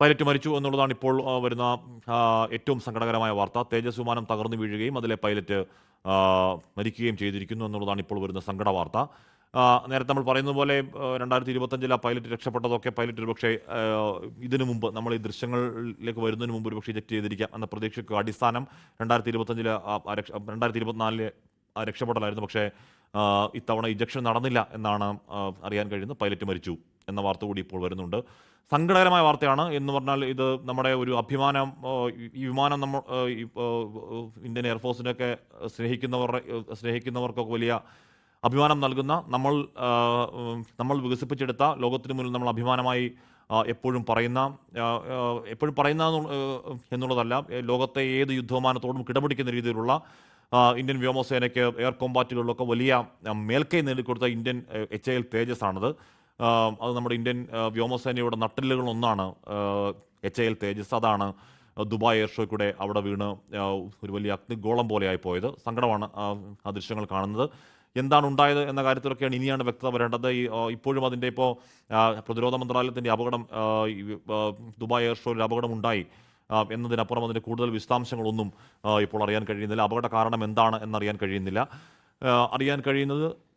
Pilot മരിച്ചു എന്നുള്ളതാണ് ഇപ്പോൾ വരുന്ന ഏറ്റവും സങ്കടകരമായ വാർത്ത. തേജസ് വിമാനം തകർന്നു വീഴുകയും അതിലെ പൈലറ്റ് മരിക്കുകയും ചെയ്തിരിക്കുന്നു എന്നുള്ളതാണ് ഇപ്പോൾ വരുന്ന സങ്കട വാർത്ത. നേരത്തെ നമ്മൾ പറയുന്നത് പോലെ രണ്ടായിരത്തി ഇരുപത്തഞ്ചിൽ ആ പൈലറ്റ് രക്ഷപ്പെട്ടതൊക്കെ പൈലറ്റ് ഒരുപക്ഷെ പക്ഷേ ഇതിനു മുമ്പ് നമ്മൾ ഈ ദൃശ്യങ്ങളിലേക്ക് വരുന്നതിന് മുമ്പ് ഒരുപക്ഷെ ഇജക്ട് ചെയ്തിരിക്കാം എന്ന പ്രതീക്ഷയ്ക്ക് അടിസ്ഥാനം രണ്ടായിരത്തി ഇരുപത്തഞ്ചിലെ രണ്ടായിരത്തി ഇരുപത്തിനാലിലെ രക്ഷപ്പെടലായിരുന്നു. പക്ഷേ ഇത്തവണ ഇജക്ഷൻ നടന്നില്ല എന്നാണ് അറിയാൻ കഴിയുന്നത്. പൈലറ്റ് മരിച്ചു എന്ന വാർത്ത കൂടി ഇപ്പോൾ വരുന്നുണ്ട്. സങ്കടകരമായ വാർത്തയാണ്. എന്ന് പറഞ്ഞാൽ ഇത് നമ്മുടെ ഒരു അഭിമാനം ഈ- വിമാനം നമ്മൾ ഇന്ത്യൻ എയർഫോഴ്സിനൊക്കെ സ്നേഹിക്കുന്നവരുടെ സ്നേഹിക്കുന്നവർക്കൊക്കെ വലിയ അഭിമാനം നൽകുന്ന നമ്മൾ നമ്മൾ വികസിപ്പിച്ചെടുത്ത ലോകത്തിന് മുന്നിൽ നമ്മൾ അഭിമാനമായി എപ്പോഴും പറയുന്ന എപ്പോഴും പറയുന്ന എന്നുള്ളതല്ല ലോകത്തെ ഏത് യുദ്ധവിമാനത്തോടും കിടപിടിക്കുന്ന രീതിയിലുള്ള ഇന്ത്യൻ വ്യോമസേനയ്ക്ക് എയർ കോമ്പാറ്റുകളിലൊക്കെ വലിയ മേൽക്കൈ നേടിക്കൊടുത്ത Indian H A L Tejas ആണത് അത് നമ്മുടെ ഇന്ത്യൻ വ്യോമസേനയുടെ നട്ടെല്ലുകളൊന്നാണ് എച്ച് ഐ എൽ തേജസ് അതാണ് ദുബായ് എയർ ഷോയ്ക്കൂടെ അവിടെ വീണ് ഒരു വലിയ അഗ്നിഗോളം പോലെയായി പോയത്. സങ്കടമാണ് ആ, ദൃശ്യങ്ങൾ കാണുന്നത്. എന്താണ് ഉണ്ടായത് എന്ന കാര്യത്തിലൊക്കെയാണ് ഇനിയാണ് വ്യക്തത വരേണ്ടത്. ഇപ്പോഴും അതിന്റെ ഇപ്പോൾ പ്രതിരോധ മന്ത്രാലയത്തിന്റെ അപകടം ദുബായ് എയർ ഷോയിൽ അപകടം ഉണ്ടായി എന്നതിനപ്പുറം അതിന്റെ കൂടുതൽ വിശദാംശങ്ങളൊന്നും ഇപ്പോൾ അറിയാൻ കഴിയുന്നില്ല. അപകട കാരണം എന്താണ് എന്നറിയാൻ കഴിയുന്നില്ല. അറിയാൻ കഴിയുന്നത്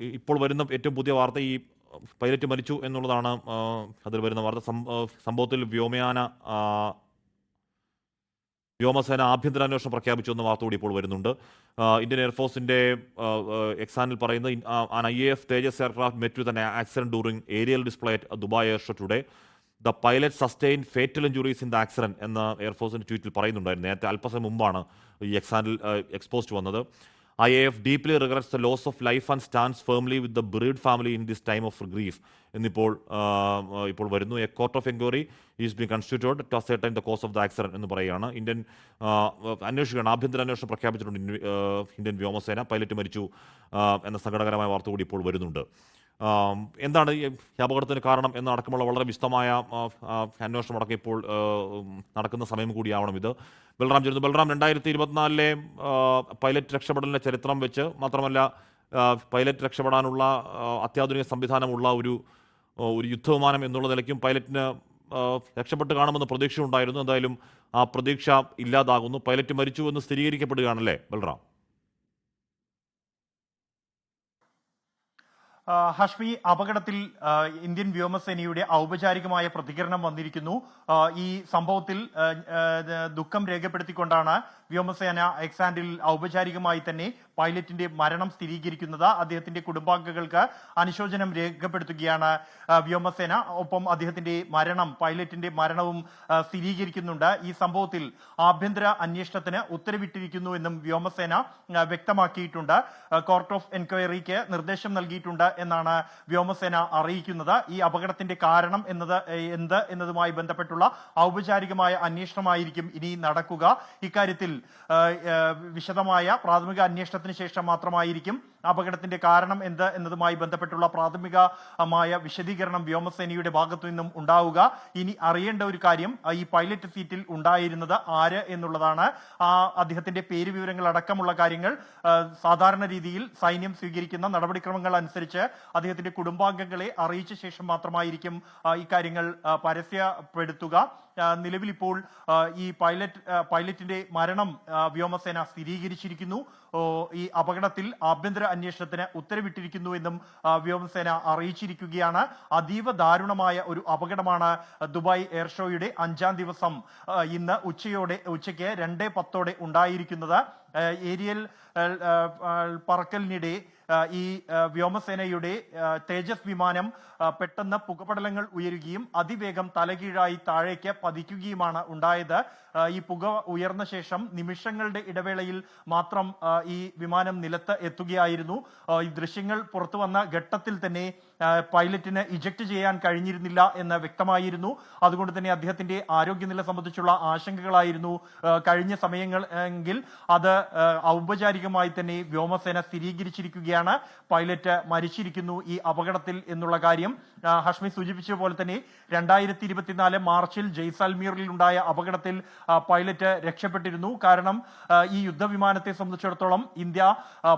ഇപ്പോൾ വരുന്ന ഏറ്റവും പുതിയ വാർത്ത ഈ പൈലറ്റ് മരിച്ചു എന്നുള്ളതാണ് അതിൽ വരുന്ന വാർത്ത. സംഭവത്തിൽ വ്യോമയാന വ്യോമസേന ആഭ്യന്തര അന്വേഷണം പ്രഖ്യാപിച്ചു എന്ന വാർത്ത കൂടി ഇപ്പോൾ വരുന്നുണ്ട്. ഇന്ത്യൻ എയർഫോഴ്സിന്റെ എക്സാനിൽ പറയുന്ന an I F Tejas aircraft met with accident during aerial display at Dubai air show today the pilot sustain fatal injuries in the accident എന്ന എയർഫോഴ്സിന്റെ ട്വീറ്റിൽ പറയുന്നുണ്ടായിരുന്നു. നേരത്തെ അല്പസമയം മുമ്പാണ് ഈ എക്സാനിൽ എക്സ്പോസ്റ്റ് വന്നത്. I A F deeply regrets the loss of life and stands firmly with the bereaved family in this time of grief എന്നിപ്പോൾ ഇപ്പോൾ വരുന്നു. A court of enquiry is be constituted to ascertain the cause of the accident എന്ന് പറയുകയാണ്. Indian അന്വേഷിക്കുകയാണ് ആഭ്യന്തര അന്വേഷണം പ്രഖ്യാപിച്ചിട്ടുണ്ട്. Indian വ്യോമസേന. Pilot മരിച്ചു എന്ന സങ്കടകരമായ വാർത്ത കൂടി ഇപ്പോൾ വരുന്നുണ്ട്. എന്താണ് ഈ അപകടത്തിന് കാരണം എന്നടക്കമുള്ള വളരെ വിശദമായ അന്വേഷണം അടക്കം ഇപ്പോൾ നടക്കുന്ന സമയം കൂടിയാവണം ഇത്. ബൽറാം ചേരുന്നു. ബൽറാം രണ്ടായിരത്തി ഇരുപത്തിനാലിലെ പൈലറ്റ് രക്ഷപ്പെടലിന്റെ ചരിത്രം വെച്ച് മാത്രമല്ല പൈലറ്റ് രക്ഷപ്പെടാനുള്ള അത്യാധുനിക സംവിധാനമുള്ള ഒരു ഒരു യുദ്ധവിമാനം എന്നുള്ള നിലയ്ക്കും പൈലറ്റിന് രക്ഷപ്പെട്ട് കാണുമെന്ന് പ്രതീക്ഷ ഉണ്ടായിരുന്നു എന്തായാലും ആ പ്രതീക്ഷ ഇല്ലാതാകുന്നു. പൈലറ്റ് മരിച്ചു എന്ന് സ്ഥിരീകരിക്കപ്പെടുകയാണല്ലേ ബൽറാം? ഹഷ്മി അപകടത്തിൽ ഇന്ത്യൻ വ്യോമസേനയുടെ ഔപചാരികമായ പ്രതികരണം വന്നിരിക്കുന്നു. ഈ സംഭവത്തിൽ ദുഃഖം രേഖപ്പെടുത്തിക്കൊണ്ടാണ് വ്യോമസേന എക്സാൻഡിൽ ഔപചാരികമായി തന്നെ പൈലറ്റിന്റെ മരണം സ്ഥിരീകരിക്കുന്നത് അദ്ദേഹത്തിന്റെ കുടുംബാംഗങ്ങൾക്ക് അനുശോചനം രേഖപ്പെടുത്തുകയാണ് വ്യോമസേന. ഒപ്പം അദ്ദേഹത്തിന്റെ മരണം പൈലറ്റിന്റെ മരണവും സ്ഥിരീകരിക്കുന്നുണ്ട്. ഈ സംഭവത്തിൽ ആഭ്യന്തര അന്വേഷണത്തിന് ഉത്തരവിട്ടിരിക്കുന്നു എന്നും വ്യോമസേന വ്യക്തമാക്കിയിട്ടുണ്ട്. കോർട്ട് ഓഫ് എൻക്വയറിക്ക് നിർദ്ദേശം നൽകിയിട്ടുണ്ട് എന്നാണ് വ്യോമസേന അറിയിക്കുന്നത്. ഈ അപകടത്തിന്റെ കാരണം എന്നത് എന്ത് എന്നതുമായി ബന്ധപ്പെട്ടുള്ള ഔപചാരികമായ അന്വേഷണമായിരിക്കും ഇനി നടക്കുക. ഇക്കാര്യത്തിൽ വിശദമായ പ്രാഥമിക അന്വേഷണത്തിന് ശേഷം മാത്രമായിരിക്കും അപകടത്തിന്റെ കാരണം എന്ത് എന്നതുമായി ബന്ധപ്പെട്ടുള്ള പ്രാഥമികമായ വിശദീകരണം വ്യോമസേനയുടെ ഭാഗത്തു നിന്നും ഉണ്ടാവുക. ഇനി അറിയേണ്ട ഒരു കാര്യം ഈ പൈലറ്റ് സീറ്റിൽ ഉണ്ടായിരുന്നത് ആര് എന്നുള്ളതാണ്. ആ അദ്ദേഹത്തിന്റെ പേര് വിവരങ്ങൾ അടക്കമുള്ള കാര്യങ്ങൾ സാധാരണ രീതിയിൽ സൈന്യം സ്വീകരിക്കുന്ന നടപടിക്രമങ്ങൾ അനുസരിച്ച് അദ്ദേഹത്തിന്റെ കുടുംബാംഗങ്ങളെ അറിയിച്ച ശേഷം മാത്രമായിരിക്കും ഇക്കാര്യങ്ങൾ പരസ്യപ്പെടുത്തുക. നിലവിൽ ഇപ്പോൾ ഈ പൈലറ്റ് പൈലറ്റിന്റെ മരണം വ്യോമസേന സ്ഥിരീകരിച്ചിരിക്കുന്നു. ഈ അപകടത്തിൽ ആഭ്യന്തര അന്വേഷണത്തിന് ഉത്തരവിട്ടിരിക്കുന്നു എന്നും ആ, വ്യോമസേന അറിയിച്ചിരിക്കുകയാണ്. അതീവ ദാരുണമായ ഒരു അപകടമാണ് ദുബായ് എയർ ഷോയുടെ അഞ്ചാം ദിവസം ഇന്ന് ഉച്ചയോടെ ഉച്ചയ്ക്ക് രണ്ടേ പത്തോടെ ഉണ്ടായിരിക്കുന്നത്. ഏരിയൽ പറക്കലിനിടെ ഈ വ്യോമസേനയുടെ തേജസ് വിമാനം പെട്ടെന്ന് പുകപടലങ്ങൾ ഉയരുകയും അതിവേഗം തലകീഴായി താഴേക്ക് പതിക്കുകയുമാണ് ഉണ്ടായത്. ഈ പുക ഉയർന്ന ശേഷം നിമിഷങ്ങളുടെ ഇടവേളയിൽ മാത്രം ഈ വിമാനം നിലത്ത് എത്തുകയായിരുന്നു. ഈ ദൃശ്യങ്ങൾ പുറത്തു വന്ന ഘട്ടത്തിൽ തന്നെ പൈലറ്റിന് ഇജക്ട് ചെയ്യാൻ കഴിഞ്ഞിരുന്നില്ല എന്ന് വ്യക്തമായിരുന്നു. അതുകൊണ്ട് തന്നെ അദ്ദേഹത്തിന്റെ ആരോഗ്യനില സംബന്ധിച്ചുള്ള ആശങ്കകളായിരുന്നു കഴിഞ്ഞ സമയങ്ങൾ എങ്കിൽ അത് ഔപചാരികമായി തന്നെ വ്യോമസേന സ്ഥിരീകരിച്ചിരിക്കുകയാണ്. പൈലറ്റ് മരിച്ചിരിക്കുന്നു ഈ അപകടത്തിൽ എന്നുള്ള കാര്യം ഹഷ്മി സൂചിപ്പിച്ച പോലെ തന്നെ രണ്ടായിരത്തി ഇരുപത്തിനാല് മാർച്ചിൽ ജയ്സാൽമീറിൽ ഉണ്ടായ അപകടത്തിൽ പൈലറ്റ് രക്ഷപ്പെട്ടിരുന്നു. കാരണം ഈ യുദ്ധവിമാനത്തെ സംബന്ധിച്ചിടത്തോളം ഇന്ത്യ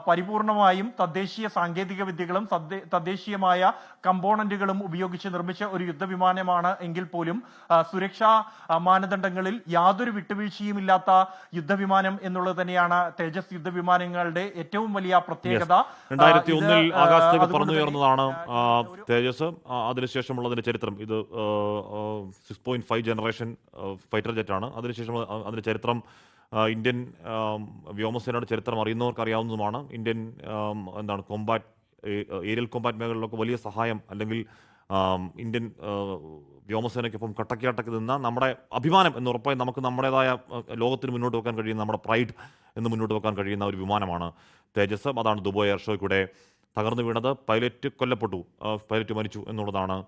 പരിപൂർണമായും തദ്ദേശീയ സാങ്കേതിക വിദ്യകളും തദ്ദേശീയമായ കമ്പോണന്റുകളും ഉപയോഗിച്ച് നിർമ്മിച്ച ഒരു യുദ്ധവിമാനമാണ് എങ്കിൽ പോലും സുരക്ഷാ മാനദണ്ഡങ്ങളിൽ യാതൊരു വിട്ടുവീഴ്ചയും ഇല്ലാത്ത യുദ്ധവിമാനം എന്നുള്ളത് തന്നെയാണ് തേജസ് യുദ്ധവിമാനങ്ങളുടെ ഏറ്റവും വലിയ പ്രത്യേകത. രണ്ടായിരത്തി ഒന്നിൽ ആകാശത്തേക്ക് പറന്നുയർന്നതാണ് തേജസ്. അതിനുശേഷമുള്ളതിന്റെ ചരിത്രം. ഇത് six point five generation fighter jet ആണ്. അതിനുശേഷം അതിന്റെ ചരിത്രം ഇന്ത്യൻ വ്യോമസേനയുടെ ചരിത്രം അറിയുന്നവർക്ക് അറിയാവുന്നതുമാണ് ഇന്ത്യൻ എന്താണ് കോമ്പാറ്റ് ഏരിയൽ കോമ്പാറ്റ് മേഖലകളിലൊക്കെ വലിയ സഹായം അല്ലെങ്കിൽ ഇന്ത്യൻ വ്യോമസേനയ്ക്കൊപ്പം കട്ടക്കിയാട്ടക്ക് നിന്ന നമ്മുടെ അഭിമാനം എന്ന് ഉറപ്പായി നമുക്ക് നമ്മുടേതായ ലോകത്തിന് മുന്നോട്ട് വെക്കാൻ കഴിയുന്ന നമ്മുടെ പ്രൈഡ് എന്ന് മുന്നോട്ട് വെക്കാൻ കഴിയുന്ന ഒരു വിമാനമാണ് തേജസ്. അതാണ് ദുബായ് എയർ ഷോയ്ക്കൂടെ തകർന്നു വീണത്. പൈലറ്റ് കൊല്ലപ്പെട്ടു. പൈലറ്റ് മരിച്ചു എന്നുള്ളതാണ്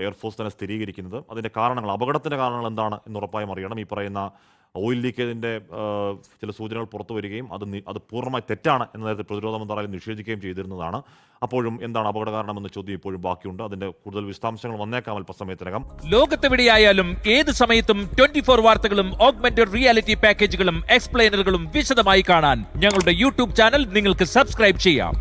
എയർഫോഴ്സ് തന്നെ സ്ഥിരീകരിക്കുന്നത്. അതിന്റെ കാരണങ്ങൾ അപകടത്തിന്റെ കാരണങ്ങൾ എന്താണ് എന്ന് ഉറപ്പായും അറിയണം. ഈ പറയുന്ന ഓയിൽ ലീക്കേജിന്റെ ചില സൂചനകൾ പുറത്തു വരികയും അത് അത് പൂർണമായി തെറ്റാണ് എന്ന നേരത്തെ പ്രതിരോധ മന്ത്രാലയം നിഷേധിക്കുകയും ചെയ്തിരുന്നതാണ്. അപ്പോഴും എന്താണ് അപകട കാരണം എന്ന ചോദ്യം ഇപ്പോഴും ബാക്കിയുണ്ട്. അതിന്റെ കൂടുതൽ വിശദാംശങ്ങൾ വന്നേക്കാം അല്പസമയത്തിനകം. ലോകത്തെവിടെയായാലും ഏത് സമയത്തും ട്വന്റി ഫോർ വാർത്തകളും ഓഗ്മെന്റഡ് റിയാലിറ്റി പാക്കേജുകളും എക്സ്പ്ലെയിനറുകളും വിശദമായി കാണാൻ ഞങ്ങളുടെ യൂട്യൂബ് ചാനൽ നിങ്ങൾക്ക് സബ്സ്ക്രൈബ് ചെയ്യാം.